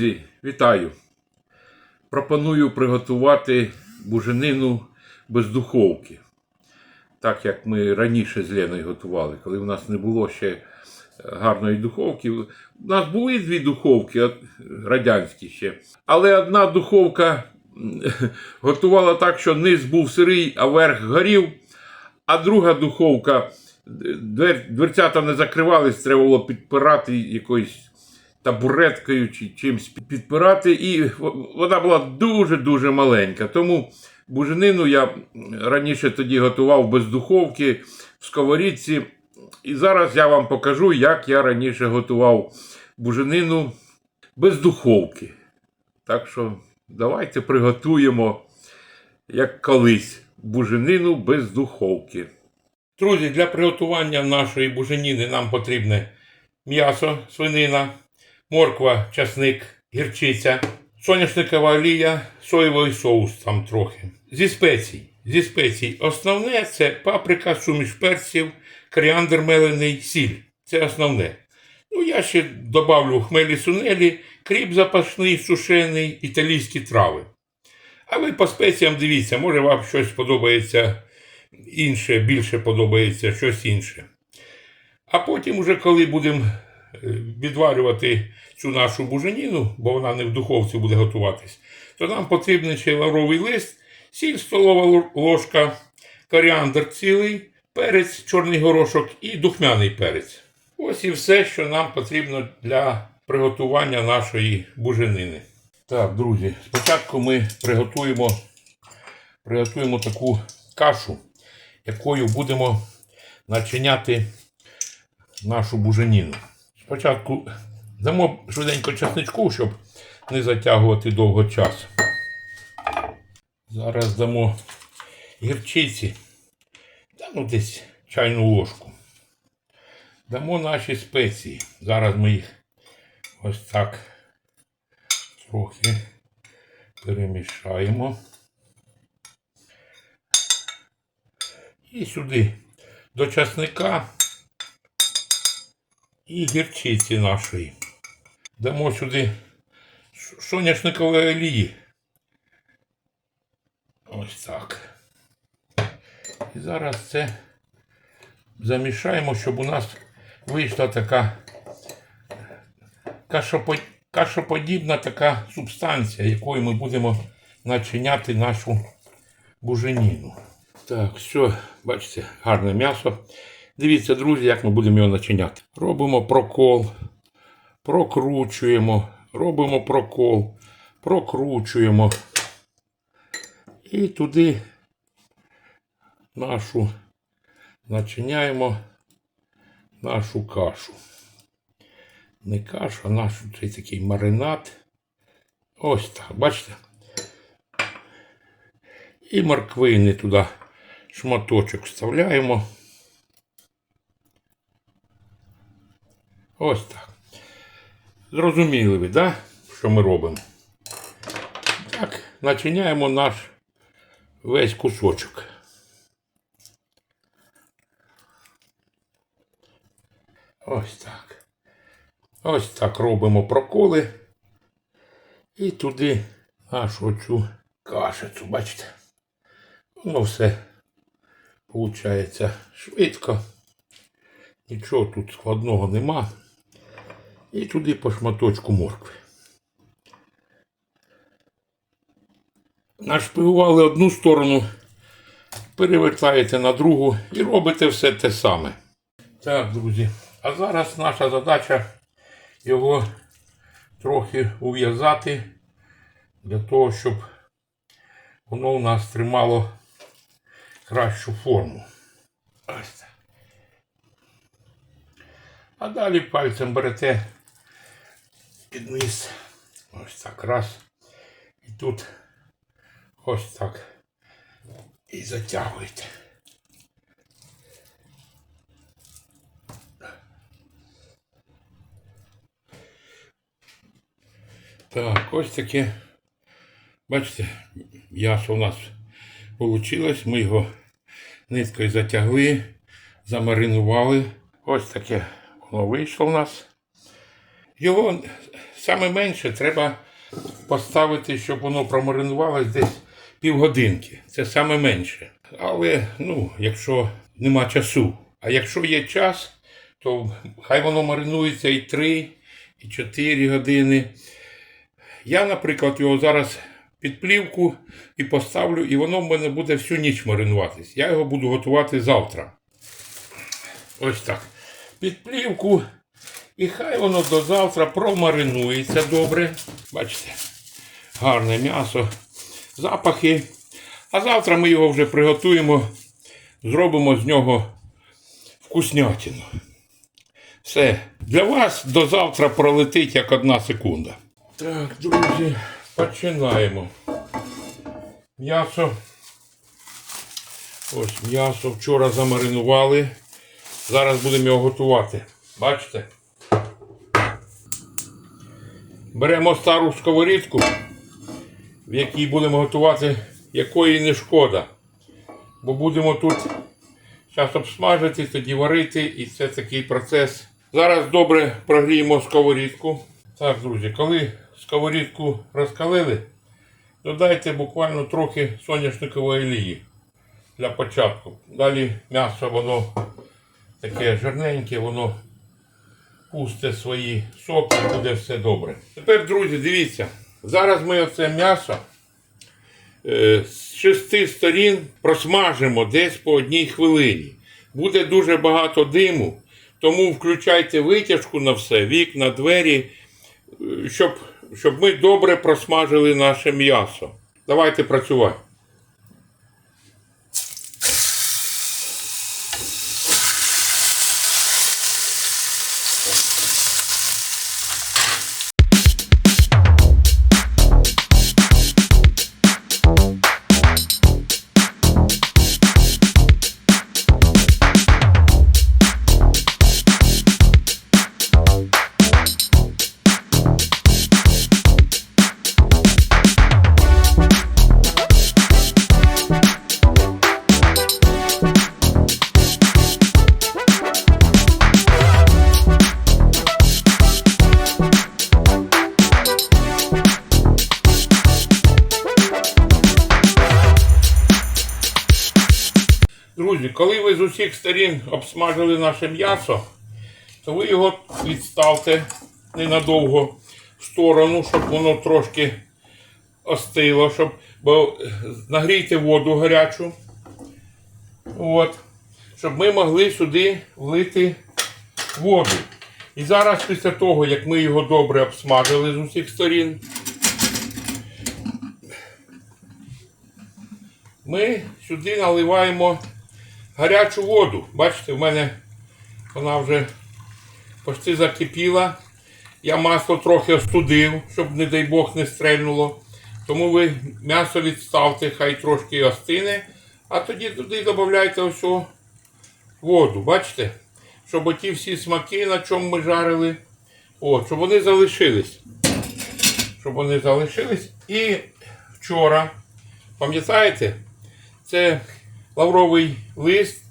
Друзі, вітаю! Пропоную приготувати буженину без духовки. Так як ми раніше з Леною готували, коли в нас не було ще гарної духовки. У нас були дві духовки, радянські ще. Але одна духовка готувала так, що низ був сирий, а верх горів. А друга духовка, двер, дверцята не закривались, треба було підпирати якоюсь табуреткою чи чимось підпирати. І вона була дуже-дуже маленька. Тому буженину я раніше тоді готував без духовки в сковорідці. І зараз я вам покажу, як я раніше готував буженину без духовки. Так що давайте приготуємо, як колись, буженину без духовки. Друзі, для приготування нашої буженіни нам потрібне м'ясо, свинина, морква, часник, гірчиця, соняшникова олія, соєвий соус там трохи. Зі спецій. Зі спецій. Основне це паприка, суміш перців, коріандр мелений, сіль. Це основне. Ну, я ще добавлю хмелі сунелі, кріп запашний, сушений, італійські трави. А ви по спеціям дивіться, може вам щось подобається інше, більше подобається щось інше. А потім, уже коли будемо відварювати цю нашу буженіну, бо вона не в духовці буде готуватись, то нам потрібен ще лавровий лист, сіль столова ложка, коріандр цілий, перець, чорний горошок і духмяний перець. Ось і все, що нам потрібно для приготування нашої буженини. Так, друзі, спочатку ми приготуємо, приготуємо таку кашу, якою будемо начиняти нашу буженіну. Спочатку дамо швиденько часничку, щоб не затягувати довго час. Зараз дамо гірчиці, та ну десь чайну ложку. Дамо наші спеції. Зараз ми їх ось так трохи перемішаємо. І сюди до часника і гірчиці нашої. Дамо сюди соняшникової олії. Ось так. І зараз це замішаємо, щоб у нас вийшла така кашоподібна така субстанція, якою ми будемо начиняти нашу буженіну. Так, все, бачите, гарне м'ясо. Дивіться, друзі, як ми будемо його начиняти. Робимо прокол, прокручуємо, робимо прокол, прокручуємо. І туди нашу начиняємо нашу кашу. Не кашу, а нашу цей такий маринад. Ось так, бачите? І морквини туди шматочок вставляємо. Ось так. Зрозуміли ви, да? що ми робимо? Так, начиняємо наш весь кусочок. Ось так. Ось так робимо проколи. І туди нашу цю кашицю, бачите? Воно все виходить швидко. Нічого тут складного нема. І туди по шматочку моркви. Нашпигували одну сторону, перевертаєте на другу і робите все те саме. Так, друзі. А зараз наша задача його трохи ув'язати для того, щоб воно у нас тримало кращу форму. Ось так. А далі пальцем берете під низ. Ось так раз. І тут ось так. І затягуєте. Так, ось таке. Бачите, м'ясо у нас вийшло. Ми його ниткою затягли, замаринували. Ось таке воно вийшло у нас. Його саме менше треба поставити, щоб воно промаринувалось десь півгодинки. Це саме менше. Але ну, якщо нема часу. А якщо є час, то хай воно маринується і 3, і 4 години. Я, наприклад, його зараз під плівку і поставлю, і воно в мене буде всю ніч маринуватись. Я його буду готувати завтра. Ось так. Під плівку. І хай воно до завтра промаринується добре. Бачите, гарне м'ясо, запахи. А завтра ми його вже приготуємо, зробимо з нього вкуснятину. Все, для вас до завтра пролетить як одна секунда. Так, друзі, починаємо. М'ясо. Ось м'ясо вчора замаринували. Зараз будемо його готувати. Бачите? Беремо стару сковорідку, в якій будемо готувати, якої не шкода. Бо будемо тут зараз обсмажити, тоді варити, і це такий процес. Зараз добре прогріємо сковорідку. Так, друзі, коли сковорідку розкалили, додайте буквально трохи соняшникової олії для початку. Далі м'ясо воно таке жирненьке, воно пусте свої соки, буде все добре. Тепер, друзі, дивіться, зараз ми оце м'ясо е, з шести сторін просмажимо десь по одній хвилині. Буде дуже багато диму, тому включайте витяжку на все, вікна, двері, е, щоб, щоб ми добре просмажили наше м'ясо. Давайте працювати. Друзі, коли ви з усіх сторін обсмажили наше м'ясо, то ви його відставте ненадовго в сторону, щоб воно трошки остило, щоб, бо е, нагрійте воду гарячу. От, щоб ми могли сюди влити воду. І зараз після того, як ми його добре обсмажили з усіх сторін, ми сюди наливаємо гарячу воду. Бачите, в мене вона вже почти закипіла. Я масло трохи остудив, щоб, не дай Бог, не стрельнуло. Тому ви м'ясо відставте, хай трошки остине, а тоді туди додайте ось воду. Бачите? Щоб оті всі смаки, на чому ми жарили, от, щоб вони залишились. Щоб вони залишились. І вчора, пам'ятаєте, це лавровий лист,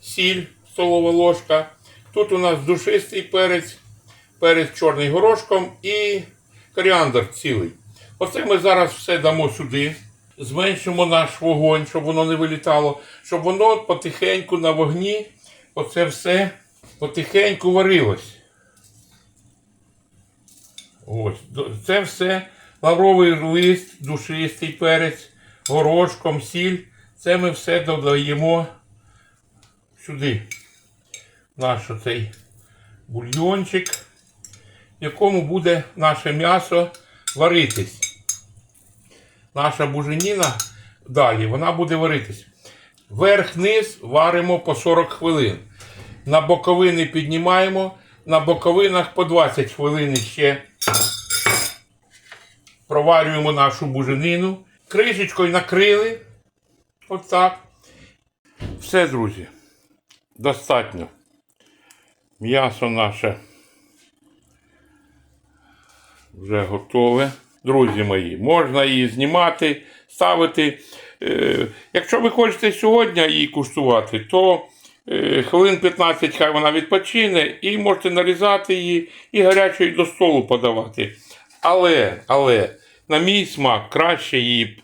сіль, столова ложка. Тут у нас душистий перець, перець чорний горошком і коріандр цілий. Оце ми зараз все дамо сюди. Зменшимо наш вогонь, щоб воно не вилітало, щоб воно потихеньку на вогні, оце все потихеньку варилось. Ось, це все лавровий лист, душистий перець, горошком, сіль. Це ми все додаємо сюди. Наш оцей бульйончик, в якому буде наше м'ясо варитись. Наша буженіна далі, вона буде варитись. Верх-низ варимо по 40 хвилин. На боковини піднімаємо, на боковинах по 20 хвилин ще проварюємо нашу буженину. Кришечкою накрили. Отак. Все, друзі. Достатньо. М'ясо наше вже готове. Друзі мої, можна її знімати, ставити. Е, якщо ви хочете сьогодні її куштувати, то е, хвилин 15 хай вона відпочине і можете нарізати її і гарячою до столу подавати. Але, але, на мій смак, краще її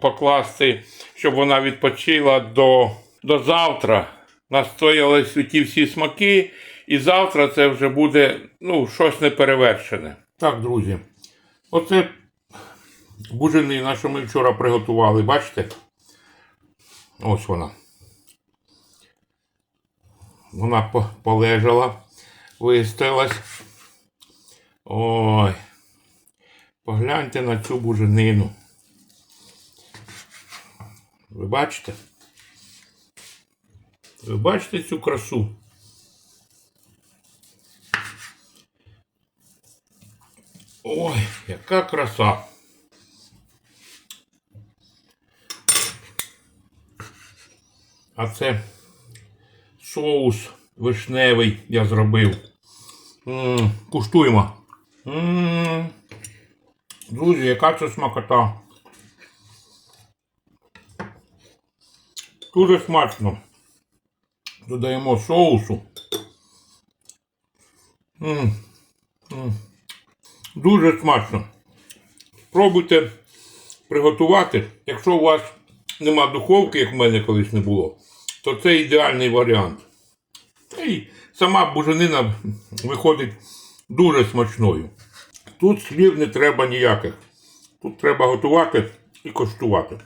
покласти, щоб вона відпочила до, до завтра. Настоялись ті всі смаки, і завтра це вже буде ну, щось неперевершене. Так, друзі, оце буженина, що ми вчора приготували, бачите? Ось вона. Вона полежала, вистоялась. Ой. Погляньте на цю буженину. Ви бачите? Ви бачите цю красу? Ой, яка краса. А це соус вишневий я зробив. М, Куштуємо. М, Друзі, яка це смакота. Дуже смачно. Додаємо соусу. М, м. Дуже смачно. Пробуйте приготувати. Якщо у вас нема духовки, як в мене колись не було, то це ідеальний варіант. Й сама буженина виходить дуже смачною. Тут слів не треба ніяких. Тут треба готувати і коштувати.